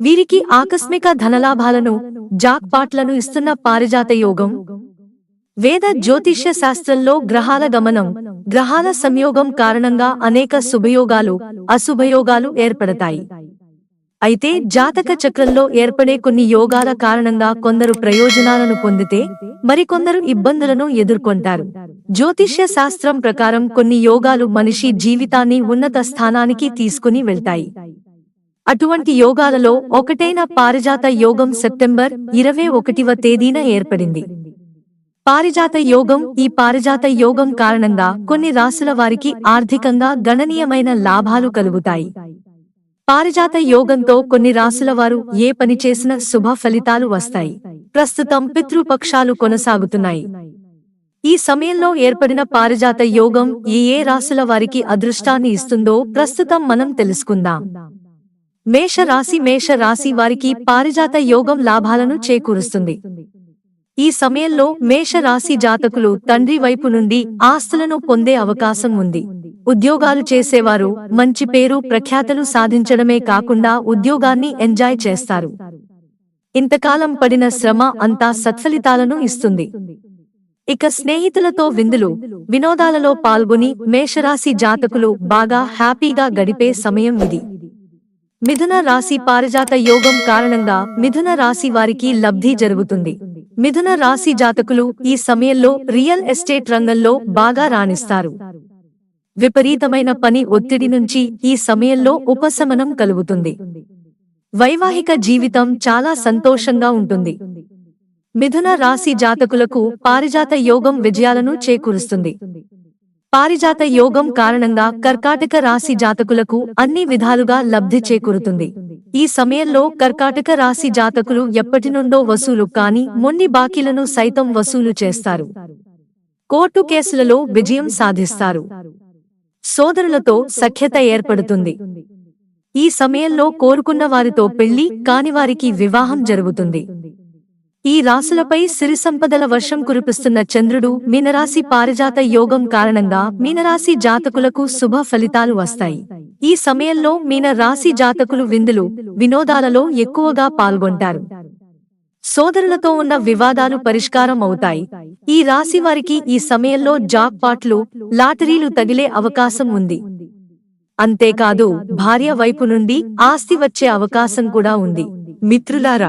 వీరికి ఆకస్మిక ధనలాభాలను జాక్పాట్లను ఇస్తున్న పారిజాత యోగం. వేద జ్యోతిష్య శాస్త్రంలో గ్రహాల గమనం గ్రహాల సంయోగం కారణంగా అనేక శుభయోగాలు అశుభయోగాలు ఏర్పడతాయి. అయితే జాతక చక్రంలో ఏర్పడే కొన్ని యోగాల కారణంగా కొందరు ప్రయోజనాలను పొందితే మరికొందరు ఇబ్బందులను ఎదుర్కొంటారు. జ్యోతిష్య శాస్త్రం ప్రకారం కొన్ని యోగాలు మనిషి జీవితాన్ని ఉన్నత స్థానానికి తీసుకుని వెళ్తాయి. అటువంటి యోగాలలో ఒకటైన పారిజాత యోగం సెప్టెంబర్ ఇరవై ఒకటివ తేదీన ఏర్పడింది. పారిజాత యోగం ఈ పారిజాత యోగం కారణంగా కొన్ని రాశుల వారికి ఆర్థికంగా గణనీయమైన లాభాలు కలుగుతాయి. పారిజాత యోగంతో కొన్ని రాశుల వారు ఏ పని చేసినా శుభ ఫలితాలు వస్తాయి. ప్రస్తుతం పితృపక్షాలు కొనసాగుతున్నాయి. ఈ సమయంలో ఏర్పడిన పారిజాత యోగం ఏ ఏ రాశుల వారికి అదృష్టాన్ని ఇస్తుందో ప్రస్తుతం మనం తెలుసుకుందాం. మేష రాశి మేష రాశి వారికి పారిజాత యోగం లాభాలను చేకూరుస్తుంది. ఈ సమయంలో మేష రాశి జాతకులు తండ్రి వైపు నుండి ఆస్తులను పొందే అవకాశం ఉంది. ఉద్యోగాలు చేసేవారు మంచి పేరు ప్రఖ్యాతలు సాధించడమే కాకుండా ఉద్యోగాన్ని ఎంజాయ్ చేస్తారు. ఇంతకాలం పడిన శ్రమ అంతా సత్ఫలితాలను ఇస్తుంది. ఇక స్నేహితులతో విందులు వినోదాలలో పాల్గొని మేషరాశి జాతకులు బాగా హ్యాపీగా గడిపే సమయం ఇది. మిథున రాశి పారిజాత యోగం కారణంగా మిథున రాశి వారికి లబ్ధి జరుగుతుంది. మిథున రాశి జాతకులు ఈ సమయంలో రియల్ ఎస్టేట్ రంగంలో బాగా రాణిస్తారు. విపరీతమైన పని ఒత్తిడి నుంచి ఈ సమయంలో ఉపశమనం కలుగుతుంది. వైవాహిక జీవితం చాలా సంతోషంగా ఉంటుంది. మిథున రాశి జాతకులకు పారిజాత యోగం విజయాలను చేకూరుస్తుంది. పారిజాత యోగం కారణంగా కర్కాటక రాశి జాతకులకు అన్ని విధాలుగా లబ్ధి చేకూరుతుంది. ఈ సమయంలో కర్కాటక రాశి జాతకులు ఎప్పటినుండో వసూలు కాని మొన్ని బాకీలను సైతం వసూలు చేస్తారు. కోర్టు కేసులలో విజయం సాధిస్తారు. సోదరులతో సఖ్యత ఏర్పడుతుంది. ఈ సమయంలో కోరుకున్న వారితో పెళ్ళి కానివారికి వివాహం జరుగుతుంది. ఈ రాసులపై సిరి సంపదల వర్షం కురిపిస్తున్న చంద్రుడు మీనరాశి పారిజాత యోగం కారణంగా మీనరాశి జాతకులకు శుభ ఫలితాలు వస్తాయి. ఈ సమయంలో మీన రాశి జాతకులు విందులు వినోదాలలో ఎక్కువగా పాల్గొంటారు. సోదరులతో ఉన్న వివాదాలు పరిష్కారం అవుతాయి. ఈ రాశి వారికి ఈ సమయంలో జాబ్ పాట్లు లాటరీలు తగిలే అవకాశం ఉంది. అంతేకాదు భార్య వైపు నుండి ఆస్తి వచ్చే అవకాశం కూడా ఉంది. మిత్రులారా